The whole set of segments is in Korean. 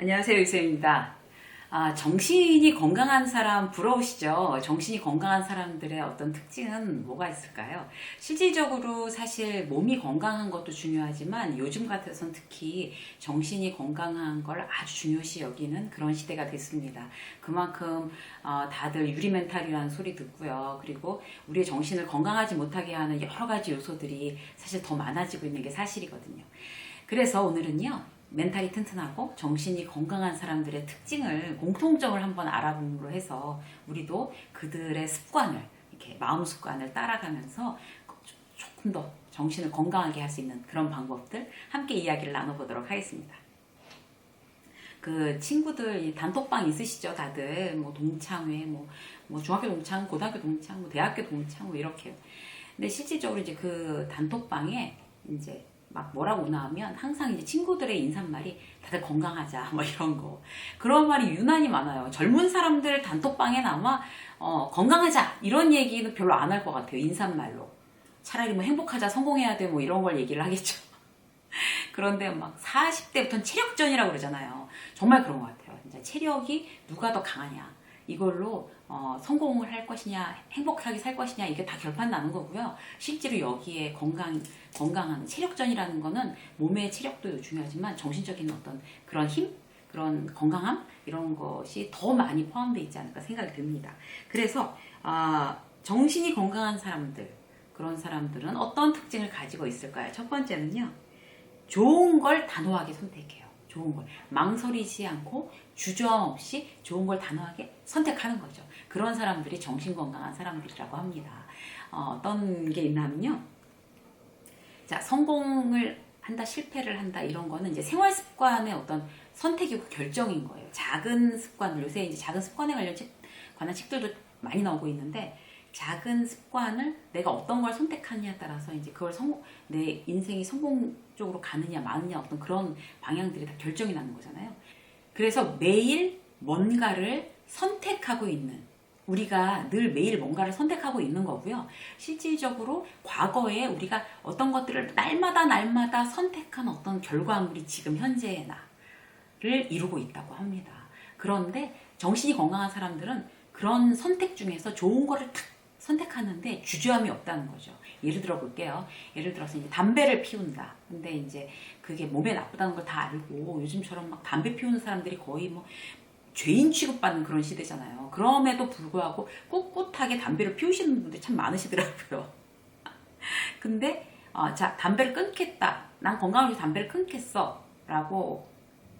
안녕하세요, 유세입니다. 아, 정신이 건강한 사람 부러우시죠? 정신이 건강한 사람들의 어떤 특징은 뭐가 있을까요? 실질적으로 사실 몸이 건강한 것도 중요하지만 요즘 같아서는 특히 정신이 건강한 걸 아주 중요시 여기는 그런 시대가 됐습니다. 그만큼 어, 다들 유리멘탈이라는 소리 듣고요. 그리고 우리의 정신을 건강하지 못하게 하는 여러 가지 요소들이 사실 더 많아지고 있는 게 사실이거든요. 그래서 오늘은요. 멘탈이 튼튼하고 정신이 건강한 사람들의 특징을 공통점을 한번 알아봄으로 해서 우리도 그들의 습관을 이렇게 마음 습관을 따라가면서 조금 더 정신을 건강하게 할 수 있는 그런 방법들 함께 이야기를 나눠보도록 하겠습니다. 그 친구들 이 단톡방 있으시죠 다들 뭐 동창회 뭐, 뭐 중학교 동창 고등학교 동창 뭐 대학교 동창 뭐 이렇게요 근데 실질적으로 이제 그 단톡방에 이제 막 뭐라고 나오면 항상 이제 친구들의 인사말이 다들 건강하자 뭐 이런 거 그런 말이 유난히 많아요 젊은 사람들 단톡방에 아마 어, 건강하자 이런 얘기는 별로 안 할 것 같아요 인사말로 차라리 뭐 행복하자 성공해야 돼 뭐 이런 걸 얘기를 하겠죠 그런데 막 40대부터는 체력전이라고 그러잖아요. 정말 그런 것 같아요. 진짜 체력이 누가 더 강하냐. 이걸로 어, 성공을 할 것이냐, 행복하게 살 것이냐, 이게 다 결판 나는 거고요. 실제로 여기에 건강, 건강한 체력전이라는 거는 몸의 체력도 중요하지만 정신적인 어떤 그런 힘, 그런 건강함, 이런 것이 더 많이 포함되어 있지 않을까 생각이 듭니다. 그래서, 아, 정신이 건강한 사람들, 그런 사람들은 어떤 특징을 가지고 있을까요? 첫 번째는요. 좋은 걸 단호하게 선택해요. 좋은 걸. 망설이지 않고 주저함 없이 좋은 걸 단호하게 선택하는 거죠. 그런 사람들이 정신건강한 사람들이라고 합니다. 어, 떤게 있냐면요. 자, 성공을 한다, 실패를 한다, 이런 거는 이제 생활 습관의 어떤 선택이고 결정인 거예요. 작은 습관을, 요새 이제 작은 습관에 관련 책, 관한 책들도 많이 나오고 있는데, 작은 습관을 내가 어떤 걸 선택하느냐에 따라서 이제 그걸 성공, 내 인생이 성공 쪽으로 가느냐 마느냐 어떤 그런 방향들이 다 결정이 나는 거잖아요. 그래서 매일 뭔가를 선택하고 있는 우리가 늘 매일 뭔가를 선택하고 있는 거고요. 실질적으로 과거에 우리가 어떤 것들을 날마다 날마다 선택한 어떤 결과물이 지금 현재의 나를 이루고 있다고 합니다. 그런데 정신이 건강한 사람들은 그런 선택 중에서 좋은 거를 탁 선택하는데 주저함이 없다는 거죠. 예를 들어 볼게요. 예를 들어서 이제 담배를 피운다. 근데 이제 그게 몸에 나쁘다는 걸 다 알고 요즘처럼 막 담배 피우는 사람들이 거의 뭐 죄인 취급받는 그런 시대잖아요. 그럼에도 불구하고 꿋꿋하게 담배를 피우시는 분들이 참 많으시더라고요. 근데 어, 자 담배를 끊겠다. 난 건강을 위해서 담배를 끊겠어. 라고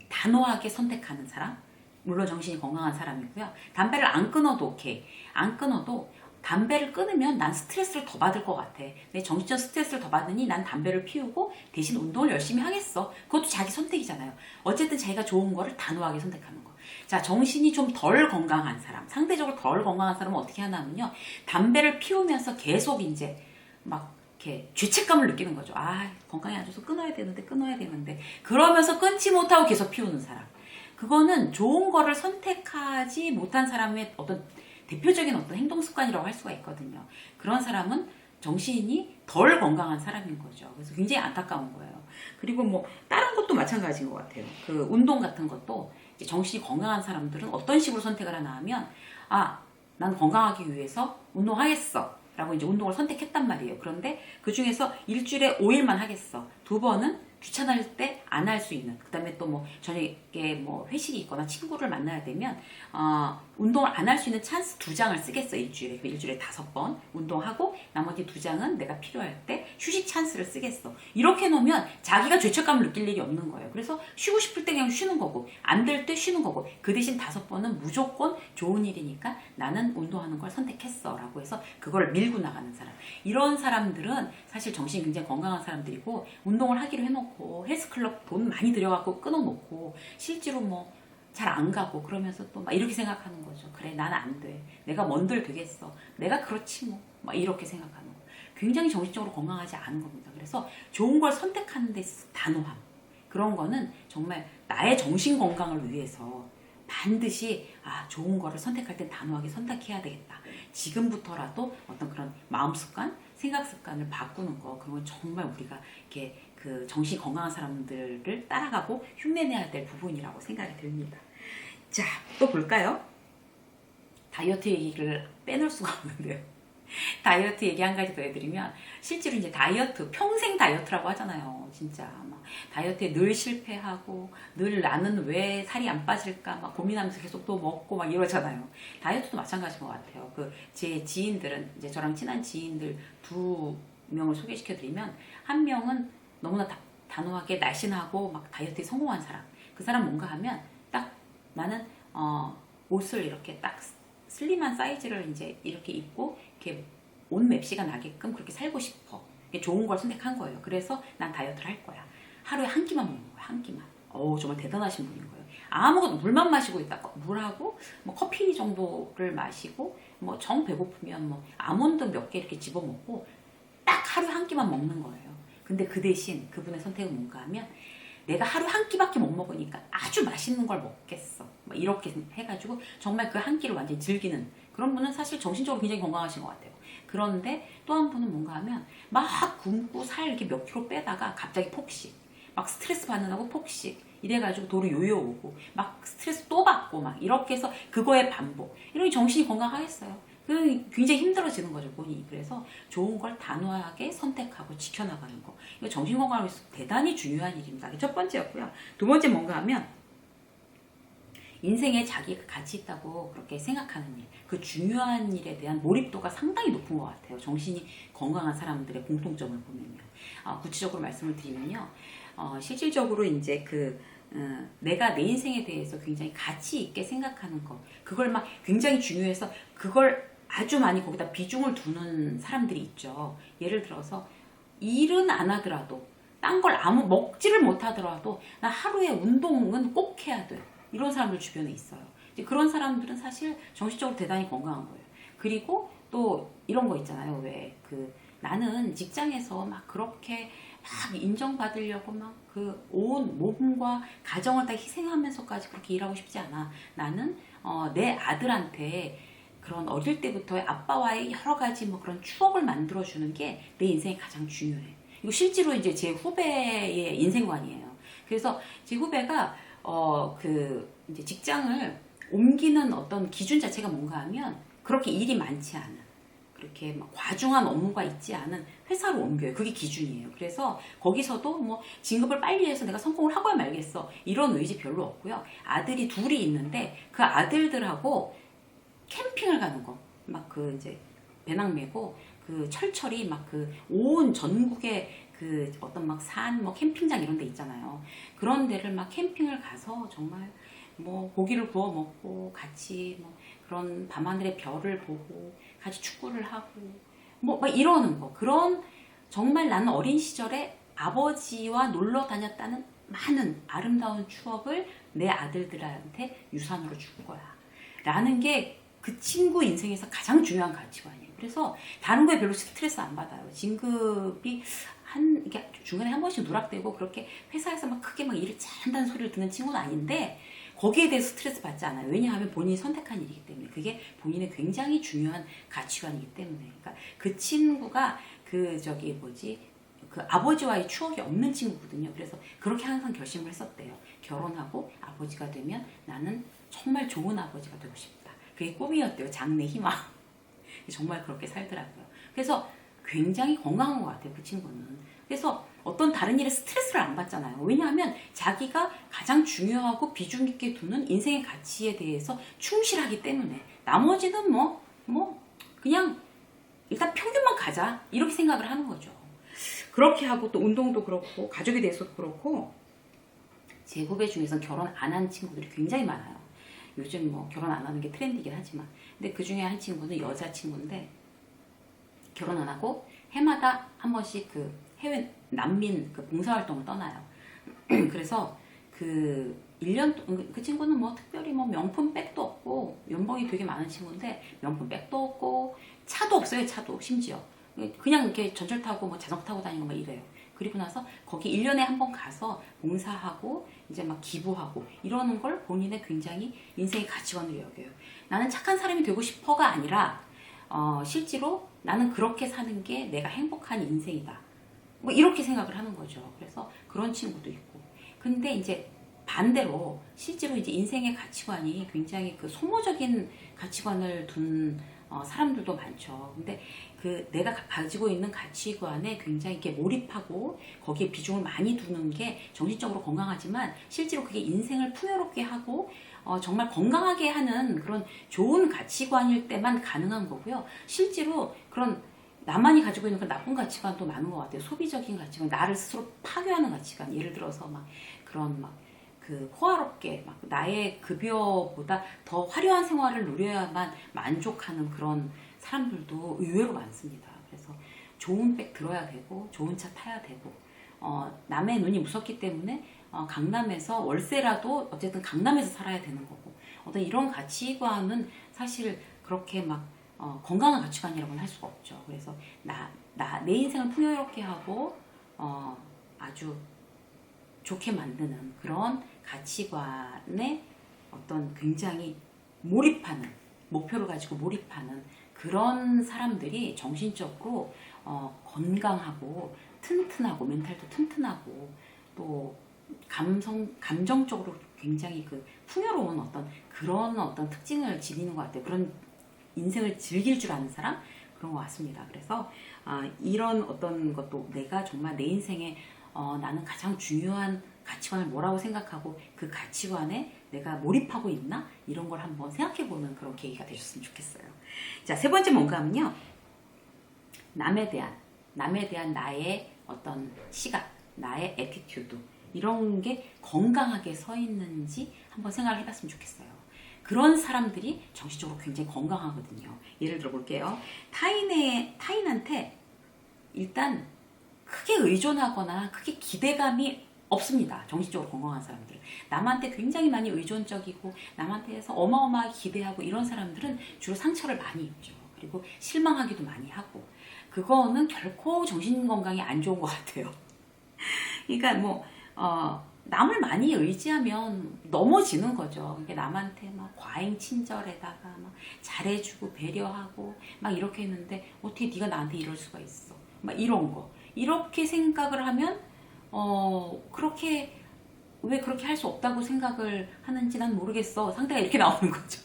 단호하게 선택하는 사람. 물론 정신이 건강한 사람이고요. 담배를 안 끊어도 오케이. 안 끊어도 담배를 끊으면 난 스트레스를 더 받을 것 같아. 내 정신적 스트레스를 더 받으니 난 담배를 피우고 대신 운동을 열심히 하겠어. 그것도 자기 선택이잖아요. 어쨌든 자기가 좋은 거를 단호하게 선택하는 거. 자, 정신이 좀 덜 건강한 사람, 상대적으로 덜 건강한 사람은 어떻게 하냐면요. 담배를 피우면서 계속 이제 막 이렇게 죄책감을 느끼는 거죠. 아, 건강이 안 좋아서 끊어야 되는데, 끊어야 되는데. 그러면서 끊지 못하고 계속 피우는 사람. 그거는 좋은 거를 선택하지 못한 사람의 어떤 대표적인 어떤 행동 습관이라고 할 수가 있거든요. 그런 사람은 정신이 덜 건강한 사람인 거죠. 그래서 굉장히 안타까운 거예요. 그리고 뭐 다른 것도 마찬가지인 것 같아요. 그 운동 같은 것도 정신이 건강한 사람들은 어떤 식으로 선택을 하나 하면 아, 난 건강하기 위해서 운동하겠어. 라고 이제 운동을 선택했단 말이에요. 그런데 그 중에서 일주일에 5일만 하겠어. 두 번은 귀찮을 때 안 할 수 있는. 그 다음에 또 뭐 저녁에 뭐 회식이 있거나 친구를 만나야 되면, 어, 운동을 안 할 수 있는 찬스 두 장을 쓰겠어. 일주일에. 그 일주일에 다섯 번 운동하고 나머지 두 장은 내가 필요할 때 휴식 찬스를 쓰겠어. 이렇게 놓으면 자기가 죄책감을 느낄 일이 없는 거예요. 그래서 쉬고 싶을 때 그냥 쉬는 거고, 안 될 때 쉬는 거고, 그 대신 다섯 번은 무조건 좋은 일이니까 나는 운동하는 걸 선택했어. 라고 해서 그걸 밀고 나가는 사람. 이런 사람들은 사실 정신이 굉장히 건강한 사람들이고, 운동을 하기로 해놓고, 헬스클럽 돈 많이 들여갖고 끊어놓고, 실제로 뭐, 잘 안 가고 그러면서 또 막 이렇게 생각하는 거죠. 그래, 나는 안 돼. 내가 뭔들 되겠어. 내가 그렇지 뭐. 막 이렇게 생각하는 거. 굉장히 정신적으로 건강하지 않은 겁니다. 그래서 좋은 걸 선택하는 데 단호함. 그런 거는 정말 나의 정신 건강을 위해서 반드시 아 좋은 거를 선택할 땐 단호하게 선택해야 되겠다. 지금부터라도 어떤 그런 마음 습관, 생각 습관을 바꾸는 거 그건 정말 우리가 이렇게 그 정신 건강한 사람들을 따라가고 흉내내야 될 부분이라고 생각이 듭니다. 자, 또 볼까요? 다이어트 얘기를 빼놓을 수가 없는데요. 다이어트 얘기 한 가지 더 해드리면 실제로 이제 다이어트 평생 다이어트라고 하잖아요. 진짜 막 다이어트에 늘 실패하고 늘 나는 왜 살이 안 빠질까 막 고민하면서 계속 또 먹고 막 이러잖아요. 다이어트도 마찬가지인 것 같아요. 그 제 지인들은 이제 저랑 친한 지인들 두 명을 소개시켜 드리면 한 명은 너무나 다- 단호하게 날씬하고 막 다이어트에 성공한 사람. 그 사람 뭔가 하면 딱 나는 어, 옷을 이렇게 딱 슬림한 사이즈를 이제 이렇게 입고 이렇게 옷 맵시가 나게끔 그렇게 살고 싶어. 좋은 걸 선택한 거예요. 그래서 난 다이어트를 할 거야. 하루에 한 끼만 먹는 거야. 한 끼만. 어 정말 대단하신 분인 거예요. 아무것도 물만 마시고 있다. 물하고 뭐 커피 정도를 마시고 뭐 정 배고프면 뭐 아몬드 몇 개 이렇게 집어 먹고 딱 하루 한 끼만 먹는 거예요. 근데 그 대신 그분의 선택은 뭔가 하면 내가 하루 한 끼밖에 못 먹으니까 아주 맛있는 걸 먹겠어. 뭐 이렇게 해가지고 정말 그 한 끼를 완전히 즐기는 그런 분은 사실 정신적으로 굉장히 건강하신 것 같아요. 그런데 또 한 분은 뭔가 하면 막 굶고 살 이렇게 몇 킬로 빼다가 갑자기 폭식. 막 스트레스 받는다고 폭식. 이래가지고 도로 요요 오고 막 스트레스 또 받고 막 이렇게 해서 그거의 반복. 이러니 정신이 건강하겠어요. 그 굉장히 힘들어지는 거죠 본인이. 그래서 좋은 걸 단호하게 선택하고 지켜나가는 거. 이거 정신 건강을 위해서 대단히 중요한 일입니다. 첫 번째였고요. 두 번째 뭔가 하면 인생에 자기가 가치 있다고 그렇게 생각하는 일, 그 중요한 일에 대한 몰입도가 상당히 높은 것 같아요. 정신이 건강한 사람들의 공통점을 보면요. 아, 구체적으로 말씀을 드리면요. 어, 실질적으로 이제 그 어, 내가 내 인생에 대해서 굉장히 가치 있게 생각하는 것, 그걸 막 굉장히 중요해서 그걸 아주 많이 거기다 비중을 두는 사람들이 있죠. 예를 들어서 일은 안 하더라도 딴 걸 아무 먹지를 못하더라도 나 하루에 운동은 꼭 해야 돼. 이런 사람들 주변에 있어요. 이제 그런 사람들은 사실 정신적으로 대단히 건강한 거예요. 그리고 또 이런 거 있잖아요. 왜 그 나는 직장에서 막 그렇게 막 인정받으려고 막 그 온 몸과 가정을 다 희생하면서까지 그렇게 일하고 싶지 않아. 나는 어, 내 아들한테 그런 어릴 때부터의 아빠와의 여러 가지 뭐 그런 추억을 만들어주는 게 내 인생에 가장 중요해. 이거 실제로 이제 제 후배의 인생관이에요. 그래서 제 후배가 어 그 이제 직장을 옮기는 어떤 기준 자체가 뭔가 하면 그렇게 일이 많지 않은 그렇게 막 과중한 업무가 있지 않은 회사로 옮겨요. 그게 기준이에요. 그래서 거기서도 뭐 진급을 빨리 해서 내가 성공을 하고야 말겠어. 이런 의지 별로 없고요. 아들이 둘이 있는데 그 아들들하고 캠핑을 가는 거. 막 그 이제 배낭 메고 그 철철이 막 그 온 전국에 그 어떤 막 산 뭐 캠핑장 이런 데 있잖아요. 그런 데를 막 캠핑을 가서 정말 뭐 고기를 구워 먹고 같이 뭐 그런 밤하늘의 별을 보고 같이 축구를 하고 뭐막 이러는 거. 그런 정말 나는 어린 시절에 아버지와 놀러 다녔다는 많은 아름다운 추억을 내 아들들한테 유산으로 줄 거야. 라는 게 그 친구 인생에서 가장 중요한 가치관이에요. 그래서 다른 거에 별로 스트레스 안 받아요. 진급이 한 이게 중간에 한 번씩 누락되고 그렇게 회사에서 막 크게 막 일을 잘한다는 소리를 듣는 친구는 아닌데 거기에 대해 스트레스 받지 않아요. 왜냐하면 본인이 선택한 일이기 때문에 그게 본인의 굉장히 중요한 가치관이기 때문에 그러니까 그 친구가 그 저기 뭐지 그 아버지와의 추억이 없는 친구거든요. 그래서 그렇게 항상 결심을 했었대요. 결혼하고 아버지가 되면 나는 정말 좋은 아버지가 되고 싶다. 그게 꿈이었대요. 장래 희망. 정말 그렇게 살더라고요. 그래서 굉장히 건강한 것 같아요. 그 친구는. 그래서 어떤 다른 일에 스트레스를 안 받잖아요. 왜냐하면 자기가 가장 중요하고 비중 있게 두는 인생의 가치에 대해서 충실하기 때문에 나머지는 뭐, 뭐, 그냥 일단 평균만 가자. 이렇게 생각을 하는 거죠. 그렇게 하고 또 운동도 그렇고 가족에 대해서도 그렇고 제 후배 중에서 결혼 안 한 친구들이 굉장히 많아요. 요즘 뭐 결혼 안 하는 게 트렌드이긴 하지만 근데 그 중에 한 친구는 여자 친구인데 결혼 안 하고 해마다 한 번씩 그 해외 난민 그 봉사활동을 떠나요. 그래서 그 1년 동- 그 친구는 뭐 특별히 뭐 명품 백도 없고 연봉이 되게 많은 친구인데 명품 백도 없고 차도 없어요 차도 심지어 그냥 이렇게 전철 타고 뭐 자전거 타고 다니고 막 이래요. 그리고 나서 거기 1년에 한 번 가서 봉사하고 이제 막 기부하고 이러는 걸 본인의 굉장히 인생의 가치관으로 여겨요. 나는 착한 사람이 되고 싶어가 아니라 어, 실제로 나는 그렇게 사는 게 내가 행복한 인생이다. 뭐 이렇게 생각을 하는 거죠. 그래서 그런 친구도 있고. 근데 이제 반대로 실제로 이제 인생의 가치관이 굉장히 그 소모적인 가치관을 둔 어, 사람들도 많죠. 근데 그 내가 가- 가지고 있는 가치관에 굉장히 이렇게 몰입하고 거기에 비중을 많이 두는 게 정신적으로 건강하지만 실제로 그게 인생을 풍요롭게 하고 어, 정말 건강하게 하는 그런 좋은 가치관일 때만 가능한 거고요. 실제로 그런 나만이 가지고 있는 그 나쁜 가치관도 많은 것 같아요. 소비적인 가치관, 나를 스스로 파괴하는 가치관. 예를 들어서 막 그런 막 그 호화롭게 막 나의 급여보다 더 화려한 생활을 누려야만 만족하는 그런 사람들도 의외로 많습니다. 그래서 좋은 백 들어야 되고 좋은 차 타야 되고 어, 남의 눈이 무섭기 때문에 어, 강남에서 월세라도 어쨌든 강남에서 살아야 되는 거고 어떤 이런 가치관은 사실 그렇게 막 어, 건강한 가치관이라고는 할 수가 없죠. 그래서 나, 나, 내 인생을 풍요롭게 하고 어, 아주 좋게 만드는 그런 가치관에 어떤 굉장히 몰입하는 목표를 가지고 몰입하는 그런 사람들이 정신적으로 어, 건강하고 튼튼하고 멘탈도 튼튼하고 또 감성 감정적으로 굉장히 그 풍요로운 어떤 그런 어떤 특징을 지니는 것 같아요. 그런 인생을 즐길 줄 아는 사람 그런 것 같습니다. 그래서 아, 이런 어떤 것도 내가 정말 내 인생에 어, 나는 가장 중요한 가치관을 뭐라고 생각하고 그 가치관에 내가 몰입하고 있나 이런 걸 한번 생각해보는 그런 계기가 되셨으면 좋겠어요. 자 세 번째 뭔가 하면요 남에 대한 남에 대한 나의 어떤 시각 나의 에티튜드 이런 게 건강하게 서 있는지 한번 생각을 해봤으면 좋겠어요. 그런 사람들이 정신적으로 굉장히 건강하거든요. 예를 들어 볼게요. 타인의 타인한테 일단 크게 의존하거나 크게 기대감이 없습니다. 정신적으로 건강한 사람들은. 남한테 굉장히 많이 의존적이고 남한테서 어마어마하게 기대하고 이런 사람들은 주로 상처를 많이 입죠. 그리고 실망하기도 많이 하고. 그거는 결코 정신 건강에 안 좋은 것 같아요. 그러니까 뭐, 어, 남을 많이 의지하면 넘어지는 거죠. 그러니까 남한테 막 과잉 친절에다가 막 잘해주고 배려하고 막 이렇게 했는데 어떻게 네가 나한테 이럴 수가 있어. 막 이런 거. 이렇게 생각을 하면 어 그렇게 왜 그렇게 할 수 없다고 생각을 하는지 난 모르겠어. 상대가 이렇게 나오는 거죠.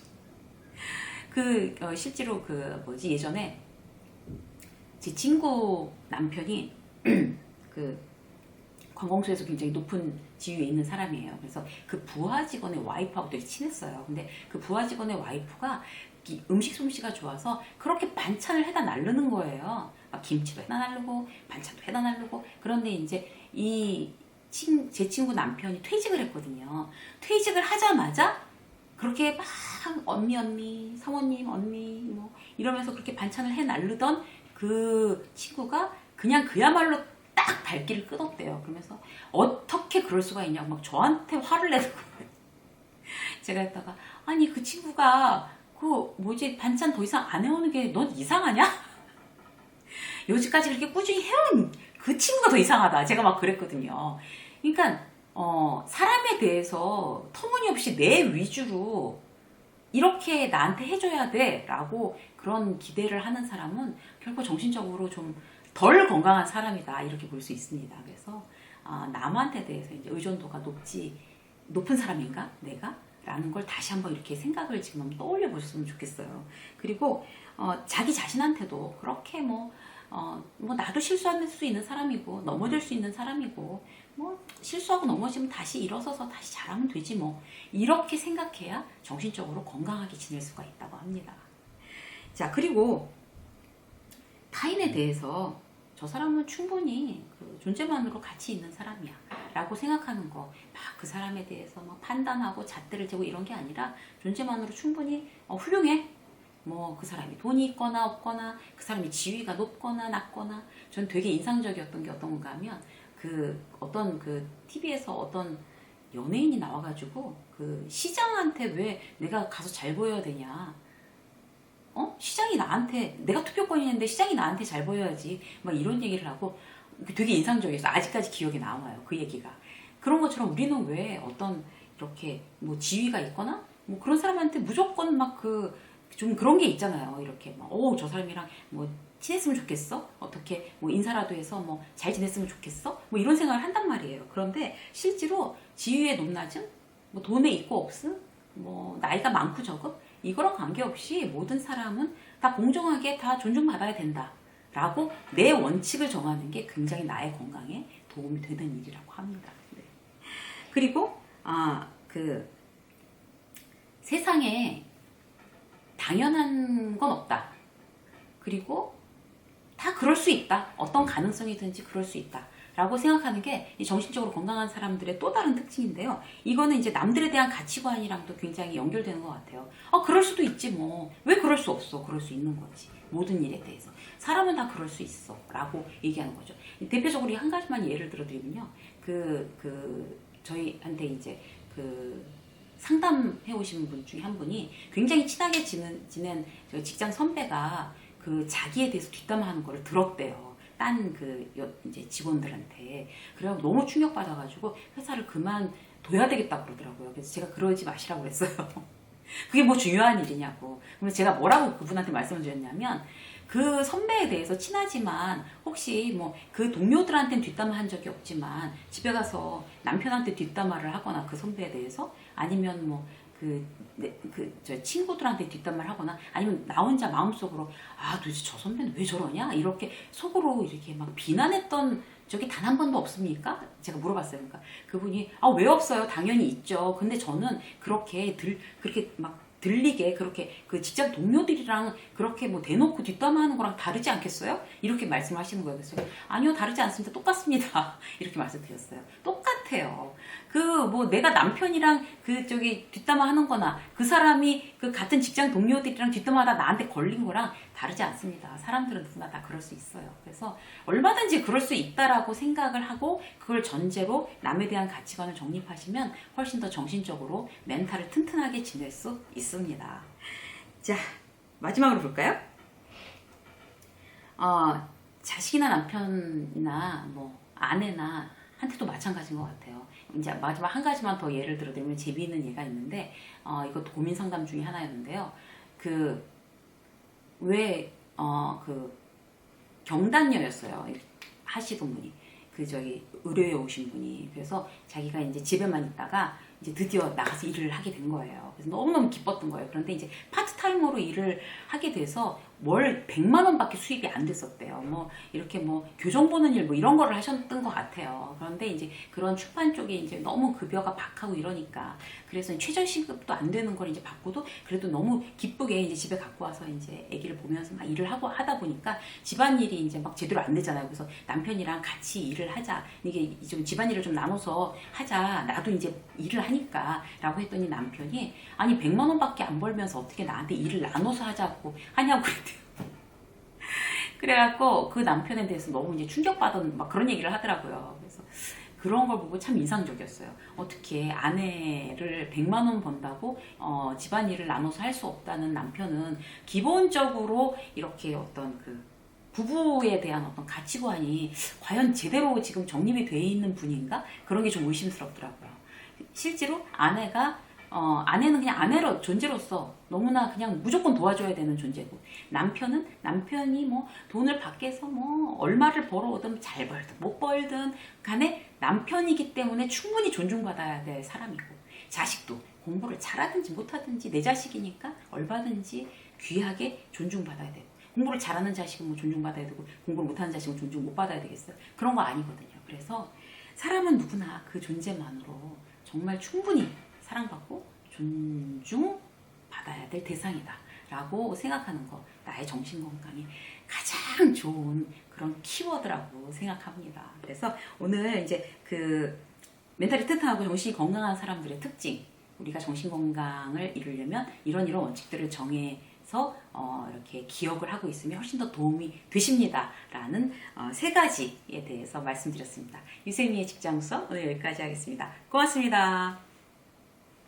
그 어, 실제로 그 뭐지 예전에 제 친구 남편이 그 관공서에서 굉장히 높은 지위에 있는 사람이에요. 그래서 그 부하 직원의 와이프하고 되게 친했어요. 근데 그 부하 직원의 와이프가 이 음식 솜씨가 좋아서 그렇게 반찬을 해다 날르는 거예요. 막 김치도 해다 날르고 반찬도 해다 날르고 그런데 이제 이 제 친구 남편이 퇴직을 했거든요. 퇴직을 하자마자 그렇게 막 언니 언니 사모님 언니 뭐 이러면서 그렇게 반찬을 해 날르던 그 친구가 그냥 그야말로 딱 발길을 끊었대요. 그러면서 어떻게 그럴 수가 있냐고 막 저한테 화를 내는 거예요. 제가 했다가 아니 그 친구가 그 뭐지 반찬 더 이상 안 해오는 게 넌 이상하냐? 요즘까지 그렇게 꾸준히 해온 그 친구가 더 이상하다. 제가 막 그랬거든요. 그러니까 어, 사람에 대해서 터무니없이 내 위주로 이렇게 나한테 해줘야 돼 라고 그런 기대를 하는 사람은 결코 정신적으로 좀 덜 건강한 사람이다 이렇게 볼 수 있습니다. 그래서 아, 남한테 대해서 이제 의존도가 높지 높은 사람인가 내가? 라는 걸 다시 한번 이렇게 생각을 지금 떠올려 보셨으면 좋겠어요. 그리고 어, 자기 자신한테도 그렇게 뭐, 어, 뭐 나도 실수할 수 있는 사람이고 넘어질 수 있는 사람이고 뭐 실수하고 넘어지면 다시 일어서서 다시 잘하면 되지 뭐 이렇게 생각해야 정신적으로 건강하게 지낼 수가 있다고 합니다. 자 그리고 타인에 대해서 저 사람은 충분히 그 존재만으로 가치 있는 사람이야 라고 생각하는 거 막 그 사람에 대해서 막 판단하고 잣대를 재고 이런 게 아니라 존재만으로 충분히 어, 훌륭해 뭐 그 사람이 돈이 있거나 없거나 그 사람이 지위가 높거나 낮거나 전 되게 인상적이었던 게 어떤 건가 하면 그 어떤 그 TV에서 어떤 연예인이 나와가지고 그 시장한테 왜 내가 가서 잘 보여야 되냐? 어? 시장이 나한테 내가 투표권이 있는데 시장이 나한테 잘 보여야지. 막 이런 얘기를 하고 되게 인상적이었어 아직까지 기억에 남아요 그 얘기가. 그런 것처럼 우리는 왜 어떤 이렇게 뭐 지위가 있거나 뭐 그런 사람한테 무조건 막 그 좀 그런 게 있잖아요 이렇게 막 어 저 사람이랑 뭐 친했으면 좋겠어? 어떻게 뭐 인사라도 해서 뭐 잘 지냈으면 좋겠어? 뭐 이런 생각을 한단 말이에요. 그런데 실제로 지위의 높낮음, 뭐 돈에 있고 없음, 뭐 나이가 많고 적음 이거랑 관계없이 모든 사람은 다 공정하게 다 존중받아야 된다. 라고 내 원칙을 정하는 게 굉장히 나의 건강에 도움이 되는 일이라고 합니다. 네. 그리고 아 그 세상에 당연한 건 없다. 그리고 다 그럴 수 있다. 어떤 가능성이든지 그럴 수 있다. 라고 생각하는 게이 정신적으로 건강한 사람들의 또 다른 특징인데요. 이거는 이제 남들에 대한 가치관이랑도 굉장히 연결되는 것 같아요. 어, 그럴 수도 있지 뭐. 왜 그럴 수 없어? 그럴 수 있는 거지. 모든 일에 대해서. 사람은 다 그럴 수 있어. 라고 얘기하는 거죠. 대표적으로 한 가지만 예를 들어 드리면요. 그, 그, 저희한테 이제 그 상담해 오신 분 중에 한 분이 굉장히 친하게 지낸, 지낸 저 직장 선배가 그 자기에 대해서 뒷담화하는 거를 들었대요. 딴 그 이제 직원들한테. 그래서 너무 충격받아가지고 회사를 그만둬야 되겠다고 그러더라고요. 그래서 제가 그러지 마시라고 그랬어요. 그게 뭐 중요한 일이냐고. 그래서 제가 뭐라고 그분한테 말씀을 드렸냐면 그 선배에 대해서 친하지만 혹시 뭐 그 동료들한테는 뒷담화 한 적이 없지만 집에 가서 남편한테 뒷담화를 하거나 그 선배에 대해서 아니면 뭐 뭐그그 저 친구들한테 뒷담화를 하거나 아니면 나 혼자 마음속으로 아 도대체 저 선배는 왜 저러냐 이렇게 속으로 이렇게 막 비난했던 적이 단한 번도 없습니까? 제가 물어봤어요. 그러니까 그분이 아 왜 없어요? 당연히 있죠. 근데 저는 그렇게 들 그렇게 막 들리게 그렇게 그 직장 동료들이랑 그렇게 뭐 대놓고 뒷담화하는 거랑 다르지 않겠어요? 이렇게 말씀을 하시는 거예요. 그래서 아니요 다르지 않습니다. 똑같습니다. 이렇게 말씀드렸어요. 똑같 아요. 그 뭐 내가 남편이랑 그 저기 뒷담화 하는 거나 그 사람이 그 같은 직장 동료들이랑 뒷담화하다 나한테 걸린 거랑 다르지 않습니다. 사람들은 누구나 다 그럴 수 있어요. 그래서 얼마든지 그럴 수 있다라고 생각을 하고 그걸 전제로 남에 대한 가치관을 정립하시면 훨씬 더 정신적으로 멘탈을 튼튼하게 지낼 수 있습니다. 자, 마지막으로 볼까요? 어, 자식이나 남편이나 뭐 아내나 한테도 마찬가지인 것 같아요. 이제 마지막 한 가지만 더 예를 들어드리면 재미있는 예가 있는데 어, 이것도 고민 상담 중에 하나였는데요. 그 왜 어 그 경단녀였어요 하시던 분이 그 저기 의료에 오신 분이 그래서 자기가 이제 집에만 있다가 이제 드디어 나가서 일을 하게 된 거예요. 그래서 너무너무 기뻤던 거예요. 그런데 이제 파트타임으로 일을 하게 돼서 월 100만 원밖에 수입이 안 됐었대요. 뭐 이렇게 뭐 교정 보는 일 뭐 이런 거를 하셨던 것 같아요. 그런데 이제 그런 출판 쪽에 이제 너무 급여가 박하고 이러니까 그래서 최저 시급도 안 되는 걸 이제 받고도 그래도 너무 기쁘게 이제 집에 갖고 와서 이제 아기를 보면서 막 일을 하고 하다 보니까 집안일이 이제 막 제대로 안 되잖아요. 그래서 남편이랑 같이 일을 하자. 이게 좀 집안일을 좀 나눠서 하자. 나도 이제 일을 하니까 라고 했더니 남편이 아니 100만 원밖에 안 벌면서 어떻게 나한테 일을 나눠서 하자고 하냐고 그랬대요. 그래갖고 그 남편에 대해서 너무 이제 충격받은 막 그런 얘기를 하더라고요. 그래서 그런 걸 보고 참 인상적이었어요. 어떻게 아내를 100만 원 번다고 어, 집안일을 나눠서 할 수 없다는 남편은 기본적으로 이렇게 어떤 그 부부에 대한 어떤 가치관이 과연 제대로 지금 정립이 돼 있는 분인가? 그런 게 좀 의심스럽더라고요. 실제로 아내가 어, 아내는 그냥 아내로 존재로서 너무나 그냥 무조건 도와줘야 되는 존재고. 남편은 남편이 뭐 돈을 밖에서 뭐 얼마를 벌어오든 잘 벌든 못 벌든 간에 남편이기 때문에 충분히 존중받아야 될 사람이고 자식도 공부를 잘하든지 못하든지 내 자식이니까 얼마든지 귀하게 존중받아야 되고 공부를 잘하는 자식은 뭐 존중받아야 되고 공부를 못하는 자식은 존중 못 받아야 되겠어요? 그런 거 아니거든요. 그래서 사람은 누구나 그 존재만으로 정말 충분히 사랑받고 존중받아야 될 대상이다. 라고 생각하는 거, 나의 정신 건강이 가장 좋은 그런 키워드라고 생각합니다. 그래서 오늘 이제 그 멘탈이 튼튼하고 정신이 건강한 사람들의 특징, 우리가 정신 건강을 이루려면 이런 이런 원칙들을 정해서 어, 이렇게 기억을 하고 있으면 훨씬 더 도움이 되십니다. 라는 어, 세 가지에 대해서 말씀드렸습니다. 유세미의 직장 수업 오늘 여기까지 하겠습니다. 고맙습니다.